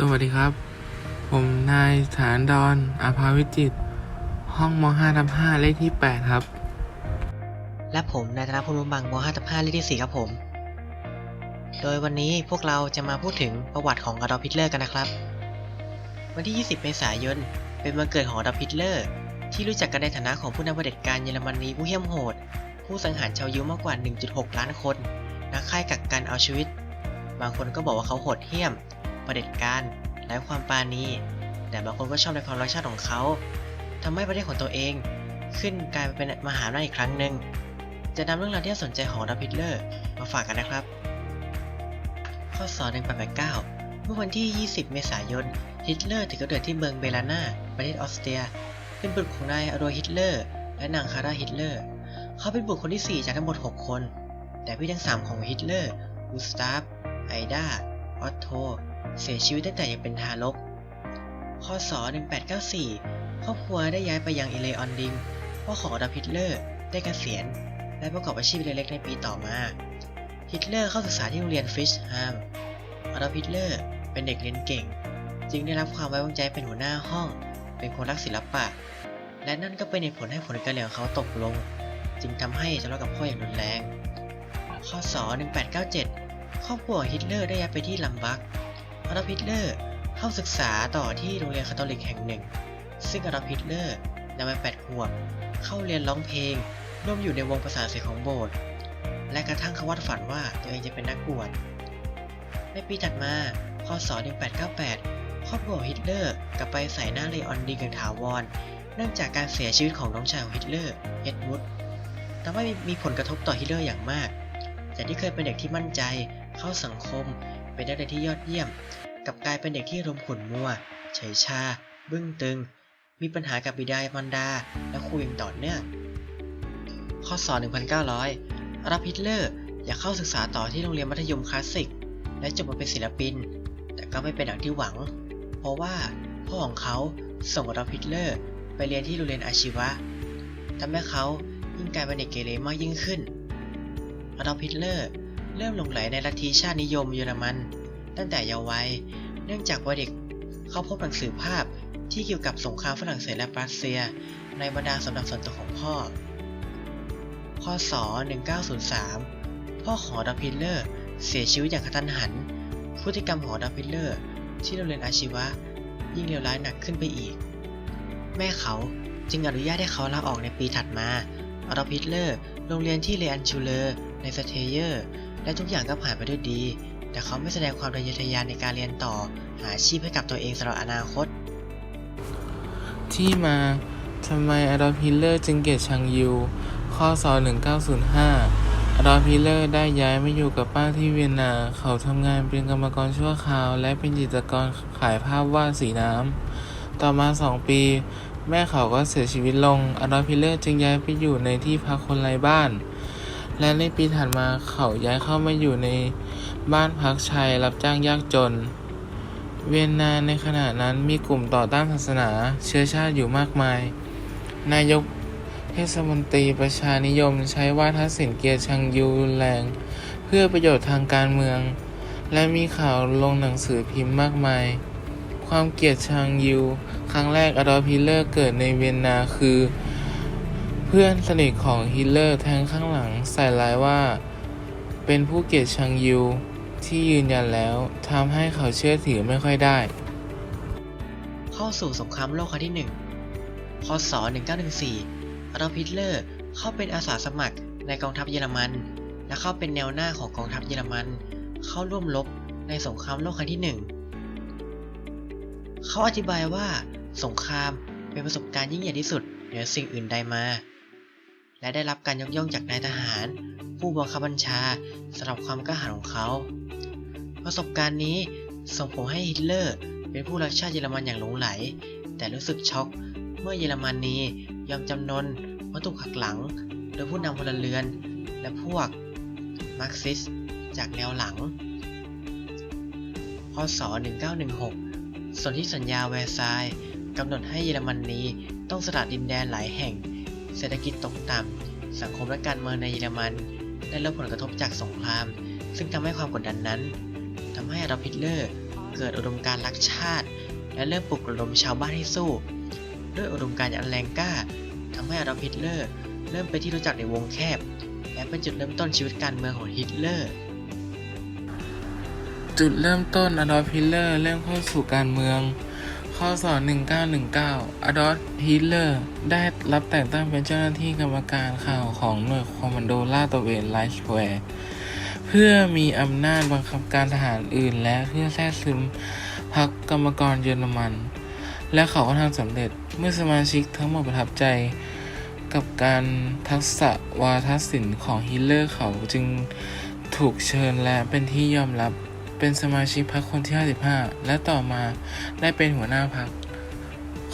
สวัสดีครับ ผมนายฐานดอนอาภาวิจิต ห้องม 5 ทับ5เลขที่ 8 ครับ และผมนายธนพลบุญบังม 5 ทับ5เลขที่ 4 ครับผม โดยวันนี้พวกเราจะมาพูดถึงประวัติของอดอล์ฟฮิตเลอร์กันนะครับ วันที่ 20 เมษายน เป็นวันเกิดของอดอล์ฟฮิตเลอร์ ที่รู้จักกันในฐานะของผู้นำเผด็จการเยอรมนีผู้เหี้ยมโหด ผู้สังหารชาวยิวมากกว่า 1.6 ล้านคนนักฆ่ากักกันเอาชีวิต บางคนก็บอกว่าเขาโหดเหี้ยม ประเด็จการไร้ความปราณีแต่บางคนก็ชอบในความรักชาติของเขาทำให้ประเทศของตัวเอง ขึ้นกลายเป็นมหาอำนาจอีกครั้งหนึ่ง จะนำเรื่องราวที่น่าสนใจของดับฮิตเลอร์มาฝากกันนะครับ ข้อสอน1889เมื่อวันที่ 20 เมษายน ฮิตเลอร์ถึงกำเนิดที่เมืองเบลานาประเทศออสเตรีย เป็นบุตรของนายอโดฮิตเลอร์ และนางคาร่าฮิตเลอร์ เขาเป็นบุตรคนที่ 4 จากทั้งหมด 6 คน แต่พี่ทั้ง 3 ของฮิตเลอร์ กุสตาฟ ไอดา ออตโท เสียชีวิตตั้งแต่ยังเป็นทารกข้อสอ1894 ครอบครัวได้ย้ายไปยังอิเลออนดิงพ่อของอดอล์ฟฮิตเลอร์ได้เกษียณ และประกอบอาชีพเล็กๆในปีต่อมา ฮิตเลอร์เข้าศึกษาที่โรงเรียนฟิชฮามอดอล์ฟฮิตเลอร์เป็นเด็กเรียนเก่ง จึงได้รับความไว้วางใจเป็นหัวหน้าห้อง เป็นคนรักศิลปะ และนั่นก็เป็นเหตุผลให้ผลการเรียนของเขาตกลง จึงทำให้ทะเลาะกับพ่ออย่างรุนแรง ข้อสอ1897 ครอบครัวฮิตเลอร์ได้ย้ายไปที่ลัมบัก อดอล์ฟฮิตเลอร์เข้าศึกษาต่อที่โรงเรียนคาทอลิกแห่งหนึ่ง ซึ่งอดอล์ฟฮิตเลอร์ในวัย8ขวบเข้าเรียนร้องเพลง ร่วมอยู่ในวงประสานเสียงของโบสถ์และกระทั่งเขาวาดฝันว่าตัวเองจะเป็นนักบวชในปีถัดมาพศ 1898 ครอบครัวฮิตเลอร์กลับไปใส่หน้าเลออนดีกันถาวร เนื่องจากการเสียชีวิตของน้องชายของฮิตเลอร์ เอ็ดวูดทำให้มีผลกระทบต่อฮิตเลอร์อย่างมากจากที่เคยเป็นเด็กที่มั่นใจเข้าสังคม เป็นนักเรียนที่ยอดเยี่ยม กับกลายเป็นเด็กที่รมขุ่นมัวเฉยชา บึ้งตึง มีปัญหากับบิดามารดา และครูอย่างต่อเนื่อง ข้อสอบ1900 รับฮิตเลอร์อยากเข้าศึกษาต่อที่โรงเรียนมัธยมคลาสสิก และจบมาเป็นศิลปิน แต่ก็ไม่เป็นอย่างที่หวัง เพราะว่าพ่อของเขาส่งอดอล์ฟฮิตเลอร์ไปเรียนที่โรงเรียนอาชีวะทำให้เขายิ่งกลายเป็นเด็กเกเรมากยิ่งขึ้นอดอล์ฟฮิตเลอร์ เริ่มหลงไหลในลัทธิชาตินิยมเยอรมัน ตั้งแต่เยาว์วัย เนื่องจากว่าเด็กเขาพบหนังสือภาพที่เกี่ยวกับสงครามฝรั่งเศสและรัสเซีย ในบรรดาสำนักส่วนตัวของพ่อข้อศ1903 พ่อของดับพิลเลอร์ เสียชีวิตอย่างกระทันหัน พฤติกรรมของดับพิลเลอร์ ที่โรงเรียนอาชีวะ ยิ่งเลวร้ายหนักขึ้นไปอีก แม่เขาจึงอนุญาตให้เขาลาออกในปีถัดมาดอล์ฟฮิตเลอร์ โรงเรียนที่เลอันชูเลอร์ในสเทเยอร์ และทุกอย่างก็ผ่านไปด้วยดี แต่เขาไม่แสดงความทะเยอทะยานในการเรียนต่อ หาอาชีพให้กับตัวเองสำหรับอนาคต ที่มาทำไมอดอลฟฮิตเลอร์จึงเกลียดชังยู ข้อสอ1905 อดอล์ฟฮิตเลอร์ได้ย้ายมาอยู่กับป้าที่เวียนนา เขาทำงานเป็นกรรมกรชั่วคราว และเป็นจิตรกรขายภาพวาดสีน้ำ ต่อมาสองปี แม่เขาก็เสียชีวิตลง อดอลฟฮิตเลอร์จึงย้ายไปอยู่ในที่พักคนไร้บ้าน และในปีถัดมาเขาย้ายเข้ามาอยู่ในบ้านพักชายรับจ้างยากจน เวียนนาในขณะนั้นมีกลุ่มต่อต้านศาสนาเชื้อชาติอยู่มากมาย นายกเทศมนตรีประชานิยมใช้วาทศิลป์เกียรติชังยูแรง เพื่อประโยชน์ทางการเมือง และมีข่าวลงหนังสือพิมพ์มากมาย ความเกลียดชังยู ครั้งแรกอดอล์ฟฮิตเลอร์เกิดในเวียนนาคือ เพื่อนสนิทของฮิตเลอร์แทงข้างหลังใส่ร้ายว่า เป็นผู้เกลียดชังยูที่ยืนยันแล้วทำให้เขาเชื่อถือไม่ค่อยได้ เข้าสู่สงครามโลกครั้งที่ 1 พศ 1914 อดอล์ฟฮิตเลอร์เข้าเป็นอาสาสมัครในกองทัพเยอรมัน และเข้าเป็นแนวหน้าของกองทัพเยอรมัน เข้าร่วมรบในสงครามโลกครั้งที่ 1 เขาอธิบายว่าสงครามเป็นประสบการณ์ยิ่งใหญ่ที่สุดเหนือสิ่งอื่นใดมา และได้รับการยกย่องจากนายทหาร ผู้บังคับบัญชาสำหรับความกล้าหาญของเขา ประสบการณ์นี้ส่งผลให้ฮิตเลอร์เป็นผู้รักชาติเยอรมันอย่างหลงไหล แต่รู้สึกช็อกเมื่อเยอรมนียอมจำนนเพราะถูกหักหลัง โดยผู้นำพลเรือน และพวกมาร์กซิสจากแนวหลัง พศ 1916สนธิสัญญาแวร์ซายน์กำหนดให้เยอรมนีต้องสละดินแดนหลายแห่ง เศรษฐกิจตกต่ำ สังคมและการเมืองในเยอรมันได้รับผลกระทบจากสงคราม ซึ่งทำให้ความกดดันนั้นทำให้อดอล์ฟฮิตเลอร์เกิดอุดมการณ์รักชาติ และเริ่มปลุกระดมชาวบ้านให้สู้ ด้วยอุดมการณ์อันแรงกล้าทำให้อดอล์ฟฮิตเลอร์เริ่มเป็นที่รู้จักในวงแคบ และเป็นจุดเริ่มต้นชีวิตการเมืองของฮิตเลอร์จุดเริ่มต้นอดอล์ฟฮิตเลอร์เริ่มเข้าสู่การเมือง ข้อสอน1919 อดอล์ฟฮิตเลอร์ ได้รับแต่งตั้งเป็นเจ้าหน้าที่กรรมการข่าวของหน่วยคอมมานโดลาดตระเวนไลท์แวร์เพื่อมีอำนาจบังคับการทหารอื่น และเพื่อแทรกซึมพรรคกรรมกรเยอรมัน และเขาก็ทำสำเร็จเมื่อสมาชิกทั้งหมดประทับใจกับการทักษะวาทศิลป์ของฮิตเลอร์เขาจึงถูกเชิญและเป็นที่ยอมรับ เป็นสมาชิกพรรคคนที่ 55 และต่อมาได้เป็นหัวหน้าพรรค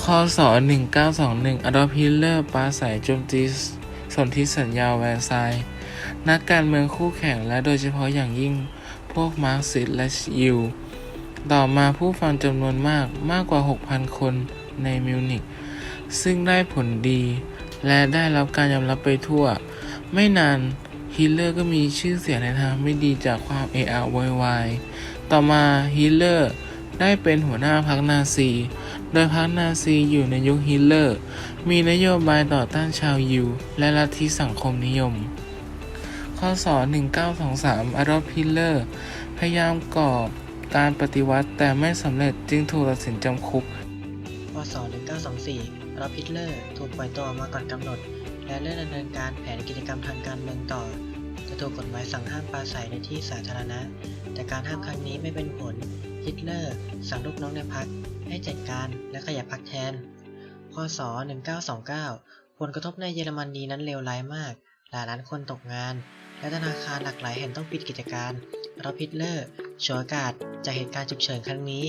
ข้อส1921อดอล์ฟฮิตเลอร์ปราศัยโจมตีสนธิสัญญาแวร์ซน์นักการเมืองคู่แข่งและโดยเฉพาะอย่างยิ่งพวกมาร์กซิสต์และยิว ต่อมาผู้ฟังจำนวนมากมากกว่า 6,000 คนในมิวนิกซึ่งได้ผลดี และได้รับการยอมรับไปทั่ว ไม่นาน ฮิตเลอร์ก็มีชื่อเสียงในทางไม่ดีจากความเอะอะโวยวายต่อมาฮิตเลอร์ได้เป็นหัวหน้าพรรคนาซี โดยพรรคนาซีอยู่ในยุคฮิตเลอร์ มีนโยบายต่อต้านชาวยิว และลัทธิสังคมนิยม ข้อสอ1923อดอฟฮิตเลอร์ พยายามก่อการปฏิวัติแต่ไม่สำเร็จจึงถูกตัดสินจำคุก พศ1924อารอพิทเลอร์ ถูกปล่อยตัวอมาก่อนกำหนด และเริ่มดำเนินการแผนกิจกรรมทางการเมืองต่อ จะถูกกฎหมายสั่งห้ามปราศัยในที่สาธารณะ แต่การห้ามครั้งนี้ไม่เป็นผล ฮิตเลอร์ สั่งลูกน้องในพรรคให้จัดการและขยับพรรคแทน พศ 1929 ผลกระทบในเยอรมนีนั้นเลวร้ายมาก หลายล้านคนตกงาน และธนาคารหลากหลายแห่งต้องปิดกิจการเรอพิทเลอร์ฉวยโอกาสจากเหตุการณ์ฉุกเฉินครั้งนี้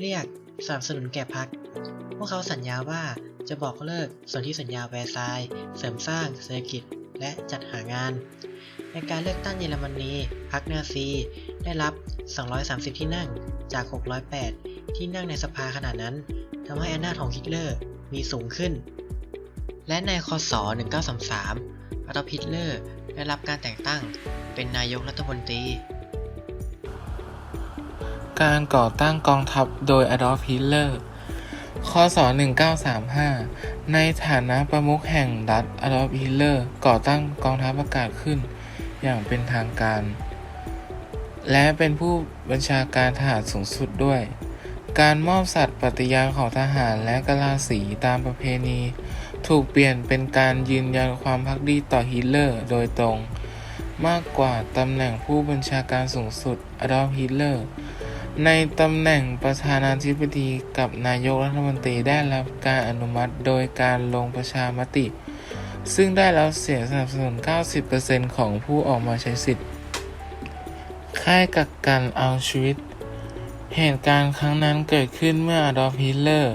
เรียกสนับสนุนแก่พรรค พวกเขาสัญญาว่าจะบอกเลิกส่วนที่สัญญาแวร์ซายเสริมสร้างเศรษฐกิจและจัดหางาน ในการเลือกตั้งเยอรมนีพรรคนาซีได้รับ 230 ที่นั่งจาก 608 ที่นั่งในสภาขณะนั้นทำให้อำนาจของฮิตเลอร์มีสูงขึ้น และในคศ 1933อดอล์ฮิตเลอร์ได้รับการแต่งตั้งเป็นนายกรัฐมนตรี การก่อตั้งกองทัพโดยอดอล์ฟฮิตเลอร์ คศ 1935 ในฐานะประมุขแห่งรัฐอดอล์ฟฮิตเลอร์ก่อตั้งกองทัพอากาศขึ้นอย่างเป็นทางการ และเป็นผู้บัญชาการทหารสูงสุดด้วย การมอบสัตย์ปฏิญาณของทหารและกลาสีตามประเพณี ถูกเปลี่ยนเป็นการยืนยันความพักดีต่อฮิตเลอร์โดยตรง มากกว่าตำแหน่งผู้บัญชาการสูงสุดอดอล์ฟฮิตเลอร์ ในตำแหน่งประธานาธิบดีกับนายกรัฐมนตรีได้รับการอนุมัติโดยการลงประชามติ ซึ่งได้รับเสียงสนับสนุน 90%ของผู้ออกมาใช้สิทธิ์ ค่ายกักกันเอาชีวิต เหตุการณ์ครั้งนั้นเกิดขึ้นเมื่ออดอล์ฟฮิตเลอร์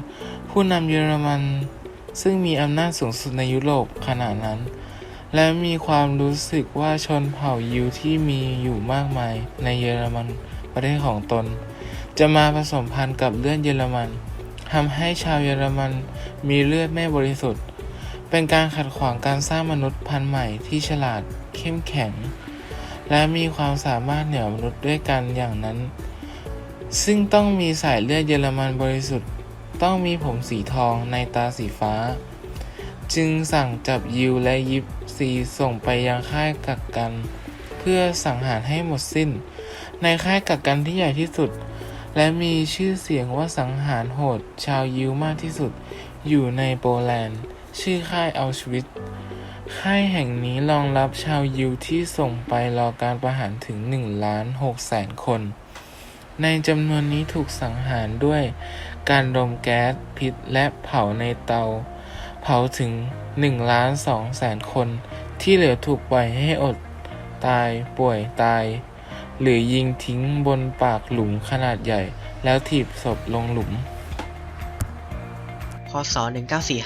ผู้นำเยอรมัน ซึ่งมีอำนาจสูงสุดในยุโรปขณะนั้น และมีความรู้สึกว่าชนเผ่ายิวที่มีอยู่มากมายในเยอรมัน ประเทศของตน จะมาผสมพันธุ์กับเลือดเยอรมันทำให้ชาวเยอรมันมีเลือดไม่บริสุทธิ์ เป็นการขัดขวางการสร้างมนุษย์พันธุ์ใหม่ที่ฉลาดเข้มแข็ง และมีความสามารถเหนือมนุษย์ด้วยกันอย่างนั้น ซึ่งต้องมีสายเลือดเยอรมันบริสุทธิ์ ต้องมีผมสีทองในตาสีฟ้า จึงสั่งจับยิวและยิปซีส่งไปยังค่ายกักกัน เพื่อสังหารให้หมดสิ้น ในค่ายกักกันที่ใหญ่ที่สุด และมีชื่อเสียงว่าสังหารโหดชาวยิวมากที่สุด อยู่ในโปแลนด์ ชื่อค่ายอัลชวิตค่ายแห่งนี้รองรับชาวยิวที่ส่งไปรอการประหารถึง1ล้าน6แสนคน ในจำนวนนี้ถูกสังหารด้วยการรมแก๊สพิษและเผาในเตา เผาถึง1ล้าน2แสนคน ที่เหลือถูกปล่อยให้อด ตายป่วยตาย หรือยิงทิ้งบนปากหลุมขนาดใหญ่ แล้วถีบศพลงหลุมคศ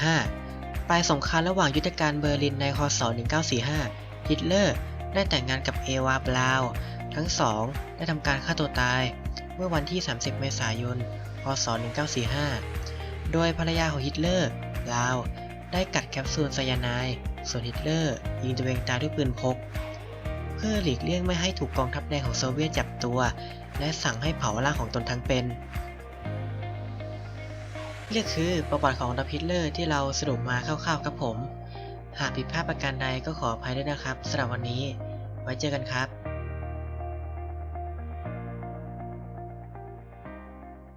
1945 ปลายสงครามระหว่างยุทธการเบอร์ลินในคศ1945 ฮิตเลอร์ได้แต่งงานกับเอวาบราว์ทั้งสองได้ทำการฆ่าตัวตาย เมื่อวันที่ 30 เมษายน พศ 1945 โดยภรรยาของฮิตเลอร์บราว์ได้กัดแคปซูลไซยาไนด์ส่วนฮิตเลอร์ยิงตัวเองตายด้วยปืนพก พื่อหลีกเลี่ยงไม่ให้ถูกกองทัพแดงของโซเวียตจับตัว และสั่งให้เผาร่างของตนทั้งเป็นนี่ก็คือประวัติของดับพิทเลอร์ที่เราสรุปมาคร่าวๆครับผม หากผิดพลาดประการใดก็ขออภัยด้วยนะครับสำหรับวันนี้ ไว้เจอกันครับ